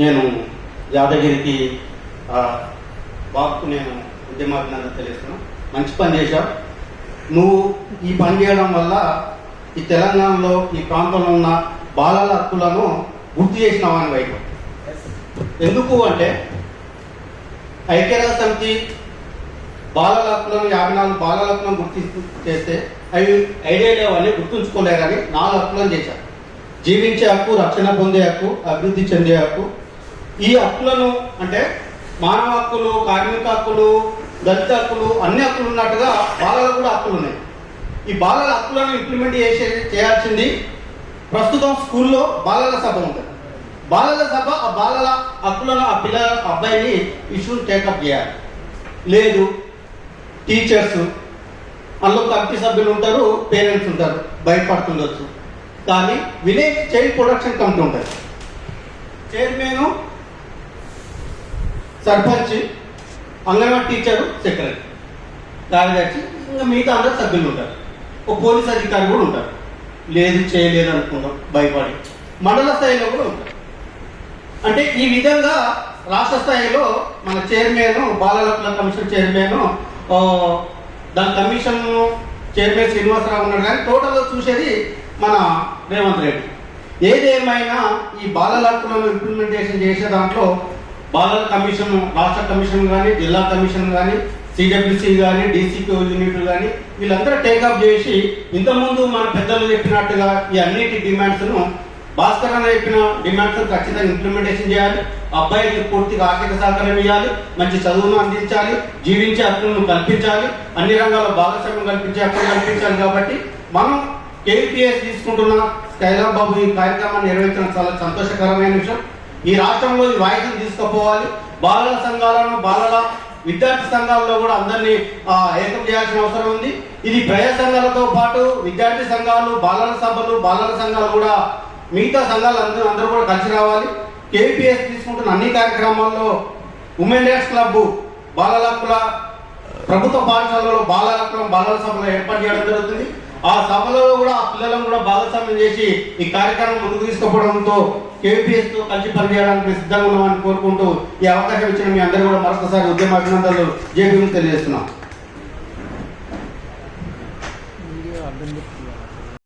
నేను యాదగిరికి బాబుకు నేను ఉద్యమాభినందన తెలియస్తున్నాను మంచి పని చేశావు. నువ్వు ఈ పని చేయడం వల్ల ఈ తెలంగాణలో ఈ ప్రాంతంలో ఉన్న బాలల హక్కులను గుర్తు చేసినావా అని వైపు ఎందుకు అంటే ఐక్యరాజ్య సమితి బాలల హక్కులను యాభై నాలుగు బాలల హక్కులను గుర్తిస్తూ చేస్తే అవి ఐడియా లేవని గుర్తుంచుకోలే కానీ నాలుగు హక్కులను చేశారు. జీవించే హక్కు రక్షణ పొందే హక్కు అభివృద్ధి చెందే హక్కు. ఈ హక్కులను అంటే మానవ హక్కులు కార్మిక హక్కులు దళిత హక్కులు అన్ని హక్కులు ఉన్నట్టుగా బాలలకు కూడా హక్కులు ఉన్నాయి. ఈ బాలల హక్కులను ఇంప్లిమెంట్ చేసే చేయాల్సింది ప్రస్తుతం స్కూల్లో బాలల సభ ఉంటుంది బాలల సభ ఆ బాలల హక్కులను ఆ పిల్లల అబ్బాయిని ఇష్యూని టేకప్ చేయాలి. లేదు టీచర్స్ అందులో కమిటీ సభ్యులు ఉంటారు పేరెంట్స్ ఉంటారు భయపడుతుండొచ్చు. కానీ విలేజ్ చైల్డ్ ప్రొడక్షన్ కమిటీ ఉంటుంది. Chairman sarpanch anganwadi teacher secretary. కార్యదర్శి ఇంకా మిగతా అందరు సభ్యులు ఉంటారు. ఒక పోలీస్ అధికారి కూడా ఉంటారు. లేదు చేయలేదు అనుకుంటాం భయపడి. మండల స్థాయిలో కూడా ఉంటారు. అంటే ఈ విధంగా రాష్ట్ర స్థాయిలో మన చైర్మన్ బాలల కమిషన్ చైర్మన్ దాని కమిషన్ చైర్మన్ శ్రీనివాసరావు ఉన్నాడు. కానీ టోటల్గా చూసేది మన రేవంత్ రెడ్డి. ఏదేమైనా ఈ బాలల హక్కులను ఇంప్లిమెంటేషన్ చేసే దాంట్లో బాలల కమిషన్ రాష్ట్ర కమిషన్ కానీ జిల్లా కమిషన్ కానీ సిడబ్ల్యూసి కానీ డీసీపీ యూనిట్లు కానీ వీళ్ళందరూ టేకప్ చేసి ఇంతకుముందు మన పెద్దలు చెప్పినట్టుగా ఈ అన్నిటి డిమాండ్స్ను భాస్కర్ అన్న చెప్పిన డిమాండ్స్ ఖచ్చితంగా ఇంప్లిమెంటేషన్ చేయాలి. అబ్బాయికి పూర్తిగా ఆర్థిక సహకారం ఇవ్వాలి. మంచి చదువును అందించాలి. జీవించే హక్కులను కల్పించాలి. అన్ని రంగాల్లో భాగస్వామ్యం కల్పించే హక్కులు కల్పించాలి కాబట్టి మనం కేపీఎస్ తీసుకుంటున్న కైలాబ్ బాబు ఈ కార్యక్రమాన్ని నిర్వహించడం చాలా సంతోషకరమైన విషయం. ఈ రాష్ట్రంలో ఈ వాయిద్యం తీసుకుపోవాలి. బాలల సంఘాలను బాలల విద్యార్థి సంఘాల్లో కూడా అందరినీ ఏకం చేయాల్సిన అవసరం ఉంది. ఇది ప్రజా సంఘాలతో పాటు విద్యార్థి సంఘాలు బాలల సభలు బాలల సంఘాలు కూడా మిగతా సంఘాలు అందరూ అందరూ కూడా కలిసి రావాలి. కేపీఎస్ తీసుకుంటున్న అన్ని కార్యక్రమాల్లో ఉమెన్ రైట్స్ క్లబ్ బాలల ప్రభుత్వ పాఠశాలలో బాలల బాలల సభలు ఏర్పాటు చేయడం జరుగుతుంది. ఆ సభలో కూడా ఆ పిల్లలను కూడా భాగస్వామ్యం చేసి ఈ కార్యక్రమం ముందుకు తీసుకుపోవడంతో కేవీపీఎస్తో కలిసి పనిచేయడానికి సిద్ధంగా ఉన్నామని కోరుకుంటూ ఈ అవకాశం ఇచ్చిన మీ అందరూ కూడా మరొకసారి ఉద్యమ అభినందనలు. జేపీ తెలియజేస్తున్నాం.